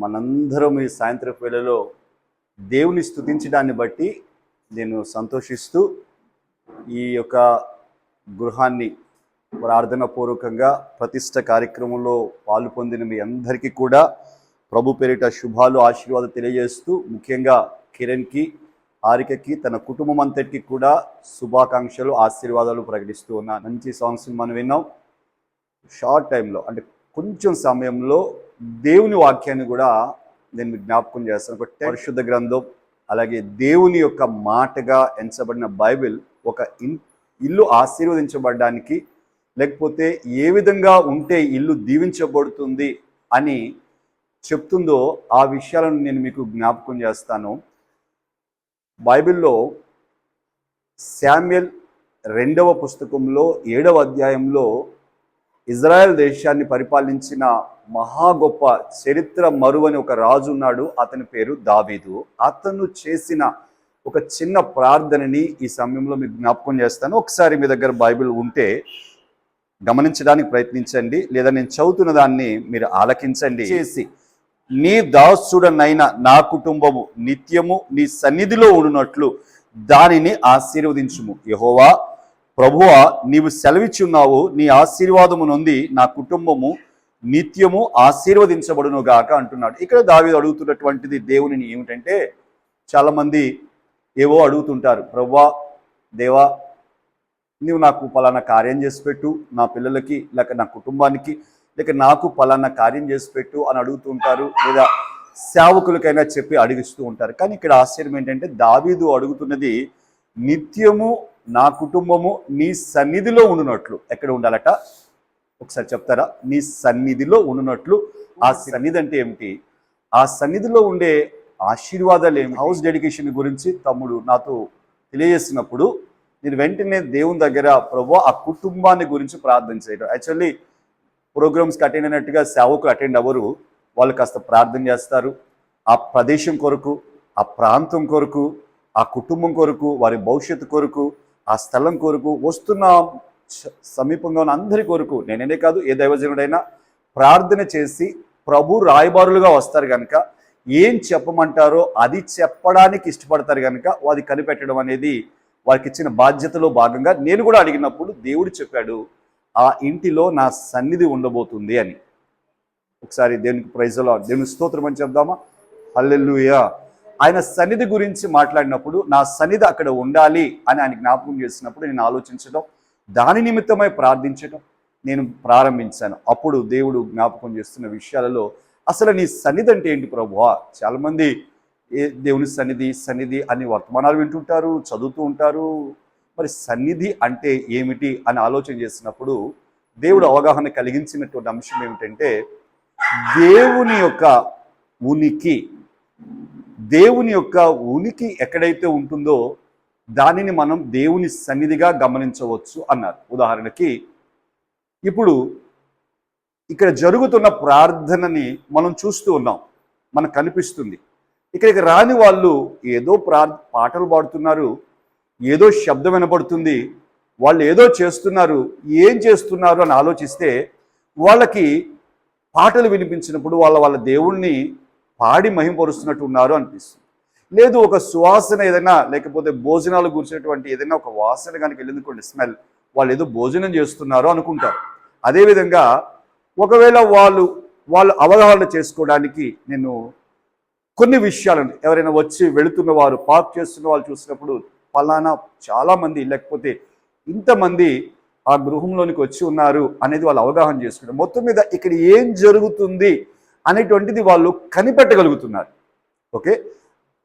మనందరం ఈ సాయంత్రం వేళలో దేవుని స్తుతించడాన్ని బట్టి నేను సంతోషిస్తూ ఈ యొక్క గృహాన్ని ప్రార్థన పూర్వకంగా ప్రతిష్ట కార్యక్రమంలో పాలు పొందిన మీ అందరికీ కూడా ప్రభు పేరిట శుభాలు ఆశీర్వాదాలు తెలియజేస్తూ ముఖ్యంగా కిరణ్కి హారికకి తన కుటుంబం అంతటికి కూడా శుభాకాంక్షలు ఆశీర్వాదాలు ప్రకటిస్తూ ఉన్నా. మంచి సాంగ్స్ని మనం విన్నాం. షార్ట్ టైంలో అంటే కొంచెం సమయంలో దేవుని వాక్యాన్ని కూడా నేను మీకు జ్ఞాపకం చేస్తాను. ఒక పరిశుద్ధ గ్రంథం అలాగే దేవుని యొక్క మాటగా ఎంచబడిన బైబిల్ ఒక ఇన్ ఇల్లు ఆశీర్వదించబడడానికి లేకపోతే ఏ విధంగా ఉంటే ఇల్లు దీవించబడుతుంది అని చెప్తుందో ఆ విషయాలను నేను మీకు జ్ఞాపకం చేస్తాను. బైబిల్లో శామ్యల్ రెండవ పుస్తకంలో ఏడవ అధ్యాయంలో ఇజ్రాయెల్ దేశాన్ని పరిపాలించిన మహా గొప్ప చరిత్ర మరువని ఒక రాజు ఉన్నాడు. అతని పేరు దావీదు. అతను చేసిన ఒక చిన్న ప్రార్థనని ఈ సమయంలో మీకు జ్ఞాపకం చేస్తాను. ఒకసారి మీ దగ్గర బైబిల్ ఉంటే గమనించడానికి ప్రయత్నించండి. లేదా నేను చదువుతున్న దాన్ని మీరు ఆలకించండి. చేసి. నీ దాసుడనైన నా కుటుంబము నిత్యము నీ సన్నిధిలో ఉండునట్లు దానిని ఆశీర్వదించుము. యహోవా ప్రభువ నీవు సెలవిచ్చున్నావు నీ ఆశీర్వాదము నుండి నా కుటుంబము నిత్యము ఆశీర్వదించబడును గాక అంటున్నాడు. ఇక్కడ దావి అడుగుతున్నటువంటిది దేవుని ఏమిటంటే చాలామంది ఏవో అడుగుతుంటారు ప్రవ్వా దేవా నీవు నాకు పలానా కార్యం చేసి పెట్టు నా పిల్లలకి లేక నా కుటుంబానికి లేక నాకు పలానా కార్యం చేసి పెట్టు అని అడుగుతుంటారు లేదా సేవకులకైనా చెప్పి అడిగిస్తూ ఉంటారు. కానీ ఇక్కడ ఆశ్చర్యం ఏంటంటే దావీదు అడుగుతున్నది నిత్యము నా కుటుంబము నీ సన్నిధిలో ఉండునట్లు. ఎక్కడ ఉండాలట? ఒకసారి చెప్తారా? నీ సన్నిధిలో ఉండునట్లు. ఆ సన్నిధి అంటే ఏమిటి? ఆ సన్నిధిలో ఉండే ఆశీర్వాదాలు ఏమి హౌస్ డెడికేషన్ గురించి తమ్ముడు నాతో తెలియజేసినప్పుడు నేను వెంటనే దేవుని దగ్గర ప్రభు ఆ కుటుంబాన్ని గురించి ప్రార్థన చేయడం. యాక్చువల్లీ ప్రోగ్రామ్స్కి అటెండ్ అయినట్టుగా సేవకులు అటెండ్ అవ్వరు. వాళ్ళు కాస్త ప్రార్థన చేస్తారు. ఆ ప్రదేశం కొరకు ఆ ప్రాంతం కొరకు ఆ కుటుంబం కొరకు వారి భవిష్యత్తు కొరకు ఆ స్థలం కొరకు వస్తున్న. సమీపంగా ఉన్న అందరి కొరకు నేనే కాదు ఏ దైవజనుడైనా ప్రార్థన చేసి ప్రభు రాయబారులుగా వస్తారు కనుక ఏం చెప్పమంటారో అది చెప్పడానికి ఇష్టపడతారు కనుక అది కనిపెట్టడం అనేది వారికి ఇచ్చిన బాధ్యతలో భాగంగా నేను కూడా అడిగినప్పుడు దేవుడు చెప్పాడు ఆ ఇంటిలో నా సన్నిధి ఉండబోతుంది అని. ఒకసారి దేవునికి ప్రైజ్లో దేవుని స్తోత్రం అని చెప్దామా? హల్లెల్లుయా ఆయన సన్నిధి గురించి మాట్లాడినప్పుడు నా సన్నిధి అక్కడ ఉండాలి అని ఆయన జ్ఞాపకం చేసినప్పుడు నేను ఆలోచించడం దాని నిమిత్తమై ప్రార్థించడం నేను ప్రారంభించాను. అప్పుడు దేవుడు జ్ఞాపకం చేస్తున్న విషయాలలో అసలు నీ సన్నిధి అంటే ఏంటి ప్రభువా? చాలామంది ఏ దేవుని సన్నిధి సన్నిధి అని వర్తమానాలు వింటుంటారు చదువుతూ ఉంటారు. మరి సన్నిధి అంటే ఏమిటి అని ఆలోచన చేసినప్పుడు దేవుడు అవగాహన కలిగించినటువంటి అంశం ఏమిటంటే దేవుని యొక్క ఉనికి దేవుని యొక్క ఉనికి ఎక్కడైతే ఉంటుందో దానిని మనం దేవుని సన్నిధిగా గమనించవచ్చు అన్నారు. ఉదాహరణకి ఇప్పుడు ఇక్కడ జరుగుతున్న ప్రార్థనని మనం చూస్తూ ఉన్నాం. మనకు కనిపిస్తుంది. ఇక్కడికి రాని వాళ్ళు ఏదో ప్రా పాటలు పాడుతున్నారు ఏదో శబ్దం వినపడుతుంది వాళ్ళు ఏదో చేస్తున్నారు ఏం చేస్తున్నారు అని ఆలోచిస్తే వాళ్ళకి పాటలు వినిపించినప్పుడు వాళ్ళ వాళ్ళ దేవుణ్ణి పాడి మహిమపరుస్తున్నట్టు ఉన్నారు అనిపిస్తుంది. లేదు ఒక సువాసన ఏదైనా లేకపోతే భోజనాలు గురించినటువంటి ఏదైనా ఒక వాసన కనుక వెళ్ళిందుకోండి స్మెల్ వాళ్ళు ఏదో భోజనం చేస్తున్నారు అనుకుంటారు. అదేవిధంగా ఒకవేళ వాళ్ళు వాళ్ళు అవగాహన చేసుకోవడానికి నేను కొన్ని విషయాలను ఎవరైనా వచ్చి వెళుతున్న వారు పార్క్ చేస్తున్న వాళ్ళు చూసినప్పుడు ఫలానా చాలామంది లేకపోతే ఇంతమంది ఆ గృహంలోనికి వచ్చి ఉన్నారు అనేది వాళ్ళు అవగాహన చేసుకుంటారు మొత్తం మీద ఇక్కడ ఏం జరుగుతుంది అనేటువంటిది వాళ్ళు కనిపెట్టగలుగుతున్నారు. ఓకే?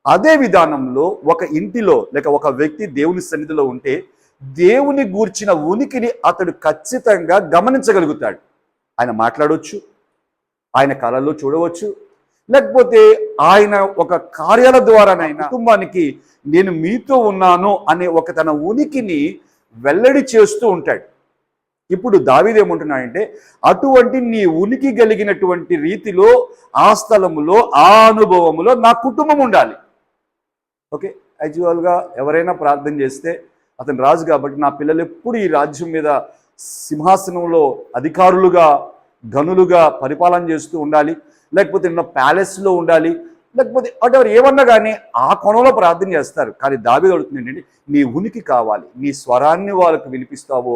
అదే విధానంలో ఒక ఇంటిలో లేక ఒక వ్యక్తి దేవుని సన్నిధిలో ఉంటే దేవుని గూర్చిన ఉనికిని అతడు ఖచ్చితంగా గమనించగలుగుతాడు. ఆయన మాట్లాడవచ్చు ఆయన కళల్లో చూడవచ్చు లేకపోతే ఆయన ఒక కార్యాల ద్వారానైనా కుటుంబానికి నేను మీతో ఉన్నాను అనే ఒక తన ఉనికిని వెల్లడి చేస్తూ ఉంటాడు. ఇప్పుడు దావిదేమంటున్నాడంటే అటువంటి నీ ఉనికి కలిగినటువంటి రీతిలో ఆ స్థలములో ఆ అనుభవములో నా కుటుంబం ఉండాలి. ఓకే యాక్చువల్గా ఎవరైనా ప్రార్థన చేస్తే అతను రాజు కాబట్టి నా పిల్లలు ఎప్పుడు ఈ రాజ్యం మీద సింహాసనంలో అధికారులుగా గనులుగా పరిపాలన చేస్తూ ఉండాలి. లేకపోతే నిన్న ప్యాలెస్లో ఉండాలి. లేకపోతే అటు ఏమన్నా కానీ ఆ కోణంలో ప్రార్థన చేస్తారు. కానీ దావి అడుగుతుంది ఏంటంటే నీ ఉనికి కావాలి. నీ స్వరాన్ని వాళ్ళకు వినిపిస్తావో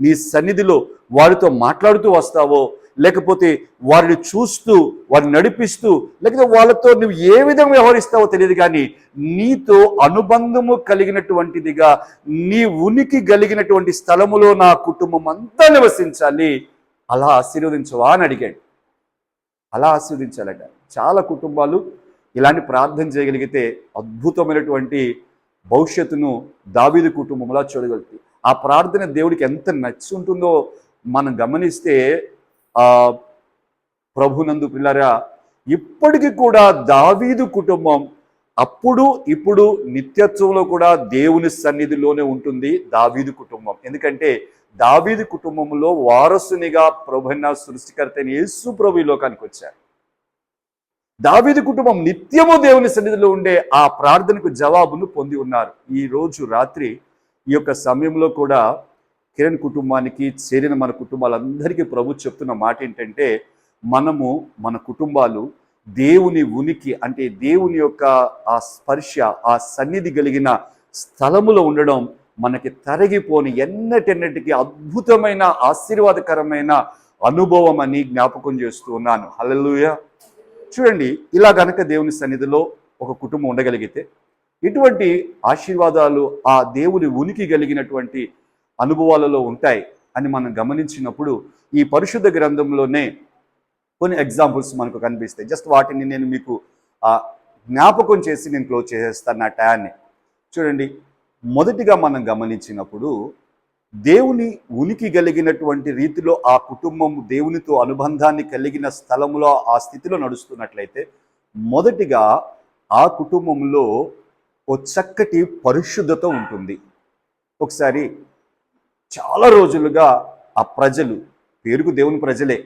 నీ సన్నిధిలో వారితో మాట్లాడుతూ వస్తావో లేకపోతే వారిని చూస్తూ వారిని నడిపిస్తూ లేకపోతే వాళ్ళతో నువ్వు ఏ విధంగా వ్యవహరిస్తావో తెలియదు కానీ నీతో అనుబంధము కలిగినటువంటిదిగా నీ ఉనికి కలిగినటువంటి స్థలములో నా కుటుంబం అంతా నివసించాలి. అలా ఆశీర్వదించవా అని అడిగాడు. అలా ఆశీర్వదించాలట. చాలా కుటుంబాలు ఇలాంటి ప్రార్థన చేయగలిగితే అద్భుతమైనటువంటి భవిష్యత్తును దావీదు కుటుంబంలో చూడగలుగుతాయి. ఆ ప్రార్థన దేవుడికి ఎంత నచ్చి ఉంటుందో మనం గమనిస్తే ఆ ప్రభునందు పిల్లరా ఇప్పటికీ కూడా దావీదు కుటుంబం అప్పుడు ఇప్పుడు నిత్యత్వంలో కూడా దేవుని సన్నిధిలోనే ఉంటుంది దావీదు కుటుంబం. ఎందుకంటే దావీదు కుటుంబంలో వారసునిగా ప్రభున్న సృష్టికర్త అయిన యేసు ప్రభు లోకానికి వచ్చారు. దావీదు కుటుంబం నిత్యము దేవుని సన్నిధిలో ఉండే ఆ ప్రార్థనకు జవాబును పొంది ఉన్నారు. ఈ రోజు రాత్రి ఈ యొక్క సమయంలో కూడా కిరణ్ కుటుంబానికి చేరిన మన కుటుంబాలందరికీ ప్రభు చెప్తున్న మాట ఏంటంటే మనము మన కుటుంబాలు దేవుని ఉనికి అంటే దేవుని యొక్క ఆ స్పర్శ ఆ సన్నిధి కలిగిన స్థలములో ఉండడం మనకి తరగిపోని ఎన్నటెన్నటికీ అద్భుతమైన ఆశీర్వాదకరమైన అనుభవం అని జ్ఞాపకం చేస్తూ ఉన్నాను. హలలుయ చూడండి ఇలా గనక దేవుని సన్నిధిలో ఒక కుటుంబం ఉండగలిగితే ఇటువంటి ఆశీర్వాదాలు ఆ దేవుని ఉనికి కలిగినటువంటి అనుభవాలలో ఉంటాయి అని మనం గమనించినప్పుడు ఈ పరిశుద్ధ గ్రంథంలోనే కొన్ని ఎగ్జాంపుల్స్ మనకు కనిపిస్తాయి. జస్ట్ వాటిని నేను మీకు జ్ఞాపకం చేసి నేను క్లోజ్ చేసేస్తాను నా టయాన్ని. చూడండి మొదటిగా మనం గమనించినప్పుడు దేవుని ఉనికి కలిగినటువంటి రీతిలో ఆ కుటుంబం దేవునితో అనుబంధాన్ని కలిగిన స్థలంలో ఆ స్థితిలో నడుస్తున్నట్లయితే మొదటిగా ఆ కుటుంబంలో ఓ చక్కటి పరిశుద్ధత ఉంటుంది. ఒకసారి చాలా రోజులుగా ఆ ప్రజలు పేరుకు దేవుని ప్రజలే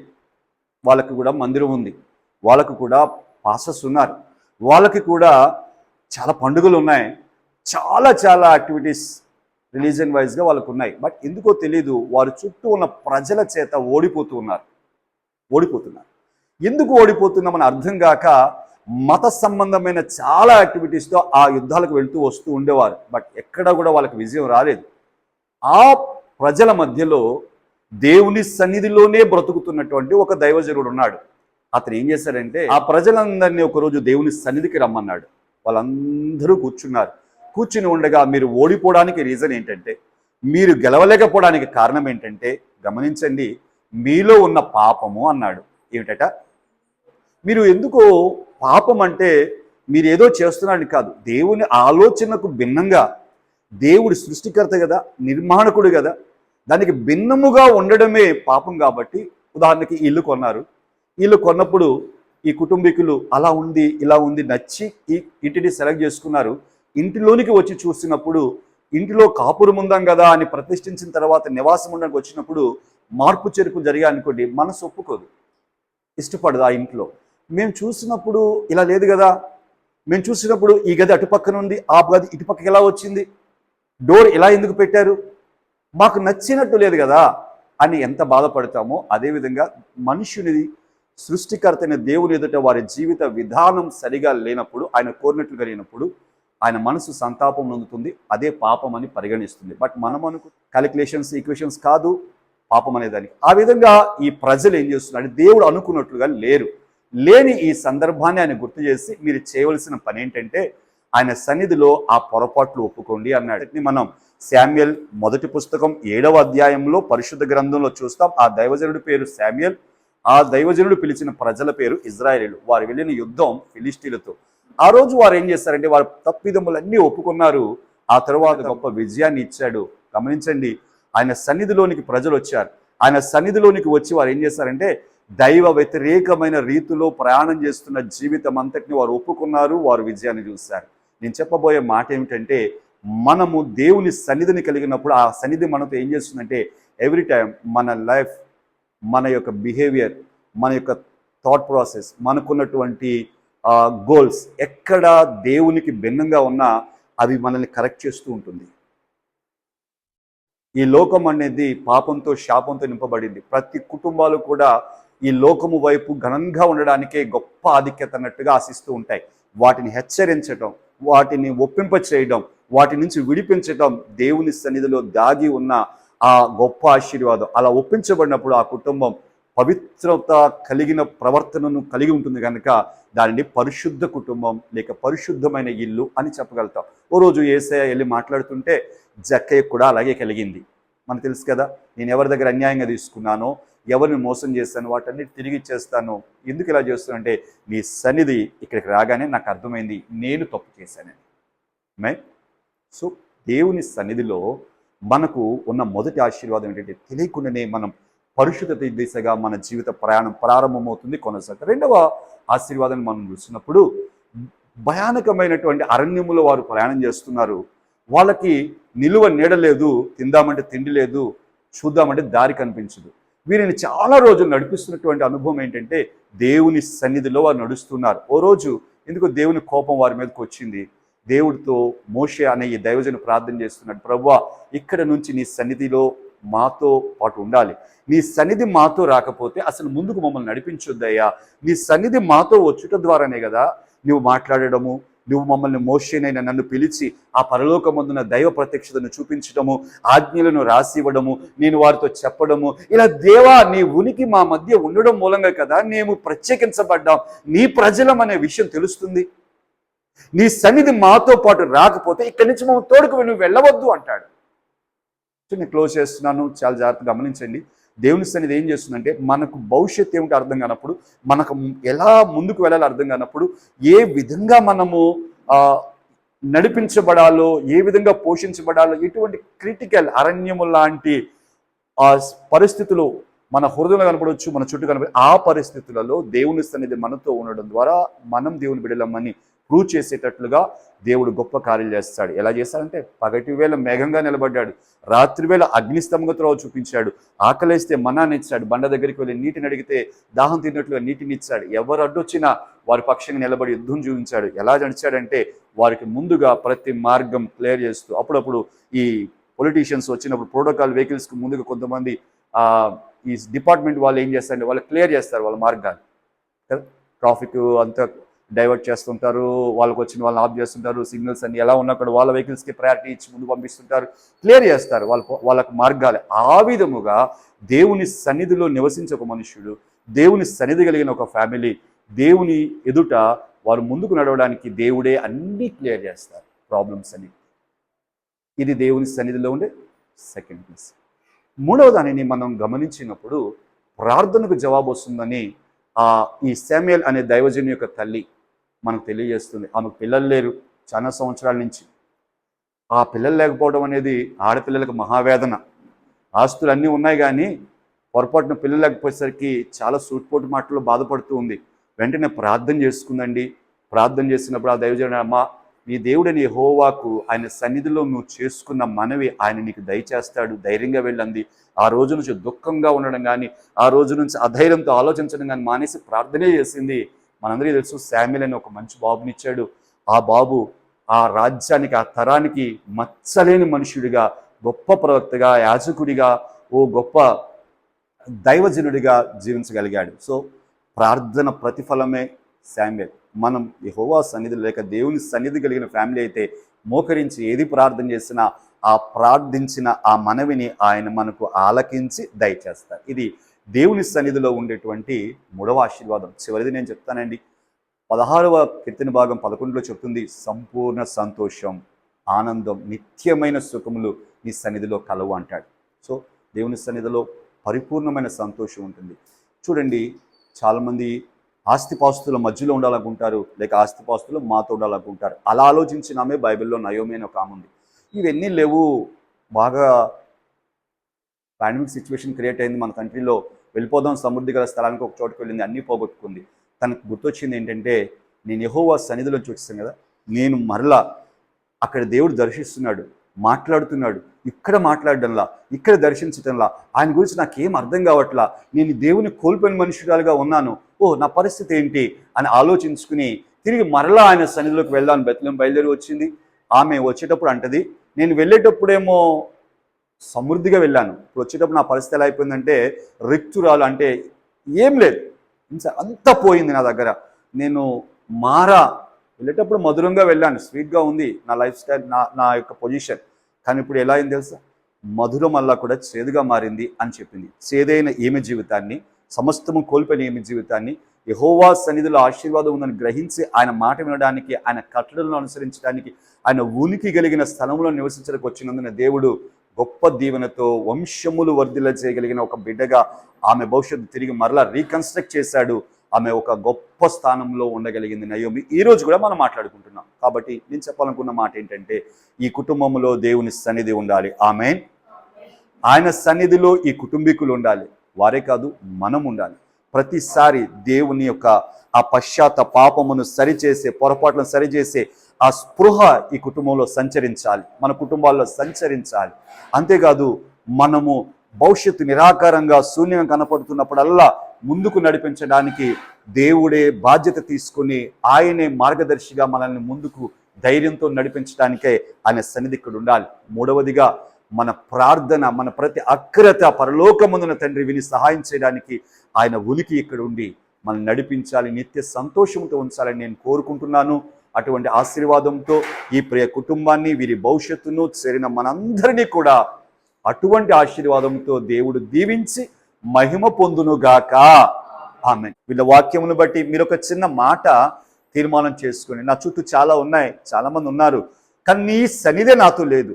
వాళ్ళకు కూడా మందిరం ఉంది. వాళ్ళకు కూడా పాసస్ ఉన్నారు. వాళ్ళకి కూడా చాలా పండుగలు ఉన్నాయి. చాలా చాలా యాక్టివిటీస్ రిలీజన్ వైజ్గా వాళ్ళకు ఉన్నాయి. బట్ ఎందుకో తెలియదు వారి చుట్టూ ఉన్న ప్రజల చేత ఓడిపోతూ ఉన్నారు. ఓడిపోతున్నారు. ఎందుకు ఓడిపోతున్నామని అర్థం కాక మత సంబంధమైన చాలా యాక్టివిటీస్తో ఆ యుద్ధాలకు వెళ్తూ వస్తూ ఉండేవారు. బట్ ఎక్కడ కూడా వాళ్ళకి విజయం రాలేదు. ఆ ప్రజల మధ్యలో దేవుని సన్నిధిలోనే బ్రతుకుతున్నటువంటి ఒక దైవజనుడు ఉన్నాడు. అతను ఏం చేశాడంటే ఆ ప్రజలందరినీ ఒకరోజు దేవుని సన్నిధికి రమ్మన్నాడు. వాళ్ళందరూ కూర్చున్నారు. కూర్చుని ఉండగా మీరు ఓడిపోవడానికి రీజన్ ఏంటంటే మీరు గెలవలేకపోవడానికి కారణం ఏంటంటే గమనించండి మీలో ఉన్న పాపము అన్నాడు. ఏమిటట? మీరు ఎందుకో పాపం అంటే మీరు ఏదో చేస్తున్నారని కాదు. దేవుని ఆలోచనకు భిన్నంగా దేవుడు సృష్టికర్త కదా నిర్మాణకుడు కదా. దానికి భిన్నముగా ఉండడమే పాపం కాబట్టి ఉదాహరణకి ఇల్లు కొన్నారు. ఇల్లు కొన్నప్పుడు ఈ కుటుంబీకులు అలా ఉంది ఇలా ఉంది నచ్చి ఈ ఇంటిని సెలెక్ట్ చేసుకున్నారు. ఇంటిలోనికి వచ్చి చూసినప్పుడు ఇంటిలో కాపురం ఉందాం కదా అని ప్రతిష్ఠించిన తర్వాత నివాసం ఉండడానికి వచ్చినప్పుడు మార్పు చెరుపు జరిగా అనుకోండి మనసు ఒప్పుకోదు. ఇష్టపడదు ఆ ఇంట్లో. మేము చూసినప్పుడు ఇలా లేదు కదా? మేము చూసినప్పుడు ఈ గది అటుపక్కన ఉంది ఆ గది ఇటుపక్కకి ఎలా వచ్చింది? డోర్ ఇలా ఎందుకు పెట్టారు? మాకు నచ్చినట్టు లేదు కదా? అని ఎంత బాధపడతామో అదేవిధంగా మనుషునిది సృష్టికర్తైన దేవుని ఎదుట వారి జీవిత విధానం సరిగా లేనప్పుడు ఆయన కోరినట్లుగా లేనప్పుడు ఆయన మనసు సంతాపం నొందుతుంది అదే పాపం అని పరిగణిస్తుంది. బట్ మనం అనుకు క్యాలిక్యులేషన్స్ ఈక్వేషన్స్ కాదు పాపం అనేదానికి ఆ విధంగా ఈ ప్రజలు ఏం చేస్తున్నారు? దేవుడు అనుకున్నట్లుగా లేరు. లేని ఈ సందర్భాన్ని ఆయన గుర్తు చేసి మీరు చేయవలసిన పని ఏంటంటే ఆయన సన్నిధిలో ఆ పొరపాట్లు ఒప్పుకోండి అన్నాడు. మనం శామ్యుయల్ మొదటి పుస్తకం ఏడవ అధ్యాయంలో పరిశుద్ధ గ్రంథంలో చూస్తాం. ఆ దైవజనుడి పేరు శామ్యుయల్. ఆ దైవజనుడు పిలిచిన ప్రజల పేరు ఇజ్రాయేలీలు వారు వెళ్ళిన యుద్ధం ఫిలిస్టీలతో ఆ రోజు వారు ఏం చేస్తారంటే వారు తప్పిదములన్నీ ఒప్పుకున్నారు. ఆ తర్వాత గొప్ప విజయాన్ని ఇచ్చాడు. గమనించండి ఆయన సన్నిధిలోనికి ప్రజలు వచ్చారు. ఆయన సన్నిధిలోనికి వచ్చి వారు ఏం చేస్తారంటే దైవ వ్యతిరేకమైన రీతిలో ప్రయాణం చేస్తున్న జీవితం అంతటిని వారు ఒప్పుకున్నారు వారు విజయాన్ని చూశారు. నేను చెప్పబోయే మాట ఏమిటంటే మనము దేవుని సన్నిధిని కలిగినప్పుడు ఆ సన్నిధి మనతో ఏం చేస్తుందంటే ఎవ్రీ టైం మన లైఫ్ మన యొక్క బిహేవియర్ మన యొక్క థాట్ ప్రాసెస్ మనకున్నటువంటి గోల్స్ ఎక్కడ దేవునికి భిన్నంగా ఉన్నా అవి మనల్ని కరెక్ట్ చేస్తూ ఉంటుంది. ఈ లోకం అనేది పాపంతో శాపంతో నింపబడింది. ప్రతి కుటుంబాలు కూడా ఈ లోకము వైపు ఘనంగా ఉండడానికే గొప్ప ఆధిక్యత అన్నట్టుగా ఆశిస్తూ ఉంటాయి. వాటిని హెచ్చరించటం వాటిని ఒప్పింప చేయడం వాటి నుంచి విడిపించటం దేవుని సన్నిధిలో దాగి ఉన్న ఆ గొప్ప ఆశీర్వాదం. అలా ఒప్పించబడినప్పుడు ఆ కుటుంబం పవిత్రత కలిగిన ప్రవర్తనను కలిగి ఉంటుంది కనుక దానిని పరిశుద్ధ కుటుంబం లేక పరిశుద్ధమైన ఇల్లు అని చెప్పగలుగుతాం. ఓ రోజు ఏసయ వెళ్ళి మాట్లాడుతుంటే జక్కయ్య కూడా అలాగే కలిగింది. మనకు తెలుసు కదా నేను ఎవరి దగ్గర అన్యాయంగా తీసుకున్నానో ఎవరిని మోసం చేస్తాను వాటన్నిటి తిరిగి ఇచ్చేస్తాను ఎందుకు ఇలా చేస్తానంటే నీ సన్నిధి ఇక్కడికి రాగానే నాకు అర్థమైంది నేను తప్పు చేశానని. మే సో దేవుని సన్నిధిలో మనకు ఉన్న మొదటి ఆశీర్వాదం ఏంటంటే తెలియకుండానే మనం పరిశుద్ధత దిశగా మన జీవిత ప్రయాణం ప్రారంభమవుతుంది కొనసాగుతుంది. రెండవ ఆశీర్వాదాన్ని మనం చూసినప్పుడు భయానకమైనటువంటి అరణ్యములో వారు ప్రయాణం చేస్తున్నారు. వాళ్ళకి నిలువ నీడలేదు తిందామంటే తిండి లేదు చూద్దామంటే దారి కనిపించదు. వీరిని చాలా రోజులు నడిపిస్తున్నటువంటి అనుభవం ఏంటంటే దేవుని సన్నిధిలో వారు నడుస్తున్నారు. ఓ రోజు ఎందుకు దేవుని కోపం వారి మీదకి వచ్చింది? దేవుడితో మోషే అనే ఈ దైవజను ప్రార్థన చేస్తున్నాడు. ప్రవ్వా ఇక్కడ నుంచి నీ సన్నిధిలో మాతో పాటు ఉండాలి. నీ సన్నిధి మాతో రాకపోతే అసలు ముందుకు మమ్మల్ని నడిపించొద్దయ్యా. నీ సన్నిధి మాతో వచ్చుట ద్వారానే కదా నువ్వు మాట్లాడడము నువ్వు మమ్మల్ని మోషేనైనా నన్ను పిలిచి ఆ పరలోకమందున దైవ ప్రత్యక్షతను చూపించడము ఆజ్ఞలను రాసివ్వడము నేను వారితో చెప్పడము. ఇలా దేవా నీ ఉనికి మా మధ్య ఉండడం మూలంగా కదా మేము ప్రత్యేకించబడ్డాం. నీ ప్రజలం అనే విషయం తెలుస్తుంది. నీ సన్నిధి మాతో పాటు రాకపోతే ఇక్కడి నుంచి మేము తోడుకు నువ్వు వెళ్ళవద్దు అంటాడు. నేను క్లోజ్ చేస్తున్నాను. చాలా జాగ్రత్తగా గమనించండి. దేవుని సన్నిధి ఏం చేస్తుందంటే మనకు భవిష్యత్తు ఏమిటి అర్థం కానప్పుడు మనకు ఎలా ముందుకు వెళ్ళాలో అర్థం కానప్పుడు ఏ విధంగా మనము ఆ, నడిపించబడాలో ఏ విధంగా పోషించబడాలో ఎటువంటి క్రిటికల్ అరణ్యము లాంటి ఆ పరిస్థితులు మన హృదయంలో కనపడవచ్చు మన చుట్టూ కనపడ ఆ పరిస్థితులలో దేవుని సన్నిధి మనతో ఉండడం ద్వారా మనం దేవుని బిడలమని ప్రూవ్ చేసేటట్లుగా దేవుడు గొప్ప కార్యాలు చేస్తాడు. ఎలా చేస్తాడంటే పగటి వేళ మేఘంగా నిలబడ్డాడు. రాత్రి వేళ అగ్నిస్తంభతో చూపించాడు. ఆకలేస్తే మన్నాన్ని ఇచ్చాడు. బండ దగ్గరికి వెళ్ళి నీటిని అడిగితే దాహం తిన్నట్లుగా నీటిని ఇచ్చాడు. ఎవరు అడ్డొచ్చినా వారి పక్షంగా నిలబడి యుద్ధం చూపించాడు. ఎలా నడిచాడంటే వారికి ముందుగా ప్రతి మార్గం క్లియర్ చేస్తూ అప్పుడప్పుడు ఈ పొలిటీషియన్స్ వచ్చినప్పుడు ప్రోటోకాల్ వెహికల్స్కి ముందుగా కొంతమంది ఈ డిపార్ట్మెంట్ వాళ్ళు ఏం చేస్తారంటే వాళ్ళు క్లియర్ చేస్తారు వాళ్ళ మార్గాన్ని. ట్రాఫిక్ అంతా డైవర్ట్ చేస్తుంటారు వాళ్ళకి వచ్చిన వాళ్ళని ఆఫ్ చేస్తుంటారు సిగ్నల్స్ అన్ని ఎలా ఉన్నా కూడా వాళ్ళ వెహికల్స్కి ప్రయారిటీ ఇచ్చి ముందు పంపిస్తుంటారు క్లియర్ చేస్తారు. వాళ్ళ వాళ్ళకి మార్గాలు. ఆ విధముగా దేవుని సన్నిధిలో నివసించే ఒక మనుష్యుడు దేవుని సన్నిధి కలిగిన ఒక ఫ్యామిలీ దేవుని ఎదుట వారు ముందుకు నడవడానికి దేవుడే అన్నీ క్లియర్ చేస్తారు ప్రాబ్లమ్స్ అని ఇది దేవుని సన్నిధిలో ఉండే సెకండ్ ప్లేస్ మూడవ దానిని మనం గమనించినప్పుడు ప్రార్థనకు జవాబు వస్తుందని ఆ ఈ శామ్యుయల్ అనే దైవజన్ యొక్క తల్లి మనకు తెలియజేస్తుంది. ఆమెకు పిల్లలు లేరు. చాలా సంవత్సరాల నుంచి. ఆ పిల్లలు లేకపోవడం అనేది ఆడపిల్లలకు మహావేదన. ఆస్తులు అన్నీ ఉన్నాయి కానీ పొరపాటున పిల్లలు లేకపోయేసరికి చాలా సూట్పోటు మాటలు బాధపడుతూ ఉంది. వెంటనే ప్రార్థన చేసుకుందండి. ప్రార్థన చేసినప్పుడు ఆ దైవజన అమ్మా నీ దేవుడని హోవాకు ఆయన సన్నిధిలో నువ్వు చేసుకున్న మనవి ఆయన నీకు దయచేస్తాడు ధైర్యంగా వెళ్ళండి. ఆ రోజు నుంచి దుఃఖంగా ఉండడం కానీ ఆ రోజు నుంచి అధైర్యంతో ఆలోచించడం కానీ మానేసి ప్రార్థనే చేసింది. మనందరికీ తెలుసు శామ్యుల్ అని ఒక మంచి బాబునిచ్చాడు ఆ బాబు ఆ రాజ్యానికి ఆ తరానికి మచ్చలేని మనుషుడిగా గొప్ప ప్రవక్తగా యాజకుడిగా ఓ గొప్ప దైవజనుడిగా జీవించగలిగాడు. సో ప్రార్థన ప్రతిఫలమే శామ్యుల్. మనం యహోవా సన్నిధి లేక దేవుని సన్నిధి కలిగిన ఫ్యామిలీ అయితే మోకరించి ఏది ప్రార్థన చేసినా ఆ ప్రార్థించిన ఆ మనవిని ఆయన మనకు ఆలకించి దయచేస్తారు. ఇది దేవుని సన్నిధిలో ఉండేటువంటి మూడవ ఆశీర్వాదం. చివరిది నేను చెప్తానండి. పదహారవ కీర్తన భాగం పదకొండులో చెప్తుంది సంపూర్ణ సంతోషం ఆనందం నిత్యమైన సుఖములు నీ సన్నిధిలో కలవు అంటాడు. సో దేవుని సన్నిధిలో పరిపూర్ణమైన సంతోషం ఉంటుంది. చూడండి చాలామంది ఆస్తిపాస్తుల మధ్యలో ఉండాలనుకుంటారు లేక ఆస్తిపాస్తులు మాతో ఉండాలనుకుంటారు. అలా ఆలోచించినామే బైబిల్లో నయోమి అని ఒక ఆమె ఉంది. ఇవన్నీ లేవు బాగా పాండమిక్ సిచ్యువేషన్ క్రియేట్ అయింది. మన కంట్రీలో వెళ్ళిపోదాం సమృద్ధి గల స్థలానికి ఒక చోటుకు వెళ్ళింది. అన్నీ పోగొట్టుకుంది. తనకు గుర్తొచ్చింది ఏంటంటే నేను ఎహోవా సన్నిధిలో చూపిస్తాను కదా నేను మరలా అక్కడ దేవుడు దర్శిస్తున్నాడు మాట్లాడుతున్నాడు ఇక్కడ మాట్లాడడంలా ఇక్కడ దర్శించటంలా. ఆయన గురించి నాకేం అర్థం కావట్లా? నేను దేవుని కోల్పోయిన మనుషురాలుగా ఉన్నాను. ఓ నా పరిస్థితి ఏంటి? అని ఆలోచించుకుని తిరిగి మరలా ఆయన సన్నిధిలోకి వెళ్దాను బెత్తలం బయలుదేరి వచ్చింది. ఆమె వచ్చేటప్పుడు అంటది నేను వెళ్ళేటప్పుడేమో సమృద్ధిగా వెళ్ళాను. ఇప్పుడు వచ్చేటప్పుడు నా పరిస్థితి ఎలా అయిపోయిందంటే రిక్తురాలు అంటే ఏం లేదు. అంతా పోయింది నా దగ్గర. నేను మారా వెళ్ళేటప్పుడు మధురంగా వెళ్ళాను. స్వీట్గా ఉంది నా లైఫ్ స్టైల్ నా నా యొక్క పొజిషన్. కానీ ఇప్పుడు ఎలా అయింది తెలుసా? మధురం అల్లా కూడా చేదుగా మారింది అని చెప్పింది. చేదైన ఏమి జీవితాన్ని సమస్తము కోల్పోయిన ఏమి జీవితాన్ని యహోవా సన్నిధిలో ఆశీర్వాదం ఉందని గ్రహించి ఆయన మాట వినడానికి ఆయన కట్టడలను అనుసరించడానికి ఆయన ఉనికి కలిగిన స్థలంలో నివసించడానికి వచ్చినందున దేవుడు గొప్ప దీవెనతో వంశములు వర్ధిల చేయగలిగిన ఒక బిడ్డగా ఆమె భవిష్యత్తు తిరిగి మరలా రీకన్స్ట్రక్ట్ చేశాడు. ఆమె ఒక గొప్ప స్థానంలో ఉండగలిగింది. నయోమి ఈ రోజు కూడా మనం మాట్లాడుకుంటున్నాం. కాబట్టి నేను చెప్పాలనుకున్న మాట ఏంటంటే ఈ కుటుంబంలో దేవుని సన్నిధి ఉండాలి. ఆమె ఆయన సన్నిధిలో ఈ కుటుంబీకులు ఉండాలి. వారే కాదు మనం ఉండాలి. ప్రతిసారి దేవుని యొక్క ఆ పశ్చాత్త పాపమును సరిచేసే పొరపాట్లను సరిచేసే ఆ స్పృహ ఈ కుటుంబంలో సంచరించాలి. మన కుటుంబాల్లో సంచరించాలి. అంతేకాదు మనము భవిష్యత్తు నిరాకారంగా శూన్యంగా కనపడుతున్నప్పుడల్లా ముందుకు నడిపించడానికి దేవుడే బాధ్యత తీసుకుని ఆయనే మార్గదర్శిగా మనల్ని ముందుకు ధైర్యంతో నడిపించడానికే ఆయన సన్నిధి ఇక్కడ ఉండాలి. మూడవదిగా మన ప్రార్థన మన ప్రతి అక్రత పరలోకముందున తండ్రి విని సహాయం చేయడానికి ఆయన ఉనికి ఇక్కడ ఉండి మనం నడిపించాలి నిత్య సంతోషంతో ఉంచాలని నేను కోరుకుంటున్నాను. అటువంటి ఆశీర్వాదంతో ఈ ప్రియ కుటుంబాన్ని వీరి భవిష్యత్తును చేరిన మనందరినీ కూడా అటువంటి ఆశీర్వాదంతో దేవుడు దీవించి మహిమ పొందునుగాక. ఆమె వీళ్ళ వాక్యమును బట్టి మీరు ఒక చిన్న మాట తీర్మానం చేసుకుని నా చుట్టూ చాలా ఉన్నాయి చాలామంది ఉన్నారు కానీ నీ సన్నిధే నాతో లేదు.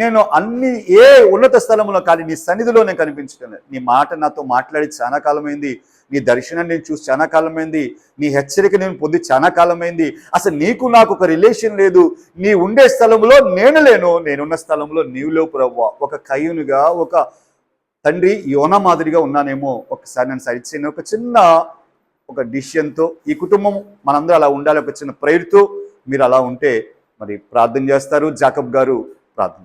నేను అన్ని ఏ ఉన్నత స్థలంలో కానీ నీ సన్నిధిలో నేను కనిపించడం నీ మాట నాతో మాట్లాడి చాలా కాలమైంది. నీ దర్శనాన్ని నేను చూసి చాలా కాలమైంది. నీ హెచ్చరిక నేను పొంది చాలా కాలమైంది. అసలు నీకు నాకు ఒక రిలేషన్ లేదు. నీ ఉండే స్థలంలో నేను లేను. నేనున్న స్థలంలో నీవు లేవు ప్రవ్వ. ఒక కయ్యునుగా ఒక తండ్రి యోన మాదిరిగా ఉన్నానేమో. ఒకసారి నేను సరి చేయను ఒక చిన్న ఒక డిసిషన్తో ఈ కుటుంబం మనందరూ అలా ఉండాలి. ఒక చిన్న ప్రేరుతో మీరు అలా ఉంటే మరి ప్రార్థన చేస్తారు. జాకబ్ గారు ప్రార్థన